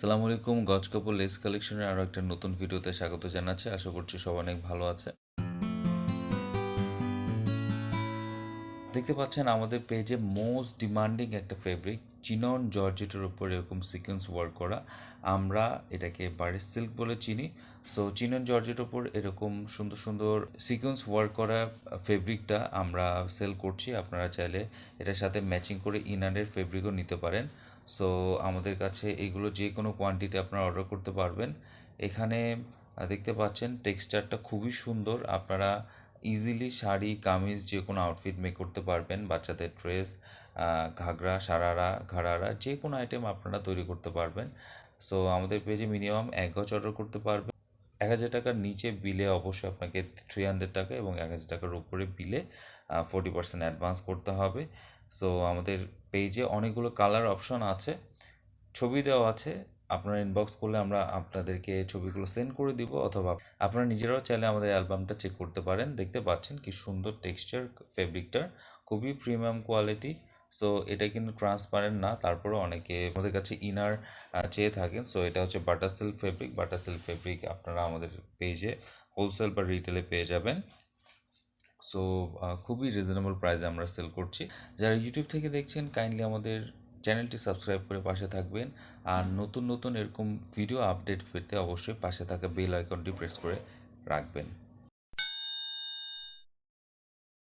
সালামু আলাইকুম, গজ কাপড় লেস কালেকশনের আরও একটা নতুন ভিডিওতে স্বাগত জানাচ্ছি। আশা করছি সব অনেক ভালো আছে। দেখতে পাচ্ছেন আমাদের পেজে মোস্ট ডিমান্ডিং একটা ফেব্রিক চিনন জর্জেটের উপর এরকম সিকোয়েন্স ওয়ার্ক করা। আমরা এটাকে বাড়ির সিল্ক বলে চিনি। সো চিনন জর্জেটের উপর এরকম সুন্দর সুন্দর সিকোয়েন্স ওয়ার্ক করা ফেব্রিকটা আমরা সেল করছি। আপনারা চাইলে এটার সাথে ম্যাচিং করে ইনারের ফেব্রিকও নিতে পারেন। সো আমাদের কাছে এগুলো যে কোনো কোয়ান্টিটি আপনারা অর্ডার করতে পারবেন। এখানে দেখতে পাচ্ছেন টেক্সচারটা খুবই সুন্দর। আপনারা ইজিলি শাড়ি, কামিজ যে কোনো আউটফিট মেক করতে পারবেন। বাচ্চাদের ড্রেস ঘাগরা, সারারা, ঘাড়ারা যে কোনো আইটেম আপনারা তৈরি করতে পারবেন। সো আমাদের পেজে মিনিমাম এক গজ অর্ডার করতে পারবেন। এক হাজার টাকার নিচে বিলে অবশ্যই আপনাকে থ্রি হান্ড্রেড টাকা এবং এক হাজার টাকার উপরে বিলে ফোর্টি পার্সেন্ট অ্যাডভান্স করতে হবে। সো আমাদের পেজে অনেকগুলো কালার অপশন আছে। ছবি দেওয়া আছে। আপনারা ইনবক্স করলে আমরা আপনাদেরকে ছবিগুলো সেন্ড করে দিব অথবা আপনারা নিজেরাও চাইলে আমাদের অ্যালবামটা চেক করতে পারেন। দেখতে পাচ্ছেন কি সুন্দর টেক্সচার ফেব্রিকটার খুবই প্রিমিয়াম কোয়ালিটি সো এটা কিন্তু ট্রান্সপারেন্ট না, তারপরেও অনেকে আমাদের কাছে ইনার চেয়ে থাকেন। সো এটা হচ্ছে butter silk fabric butter silk fabric আপনারা আমাদের পেজে হোলসেল বা রিটেলে পেয়ে যাবেন। সো খুবই রিজনেবল প্রাইসে আমরা সেল করছি। যারা ইউটিউব থেকে দেখছেন কাইন্ডলি আমাদের চ্যানেলটি সাবস্ক্রাইব করে পাশে থাকবেন। আর নতুন নতুন এরকম ভিডিও আপডেট পেতে অবশ্যই পাশে থাকা বেল আইকনটি প্রেস করে রাখবেন।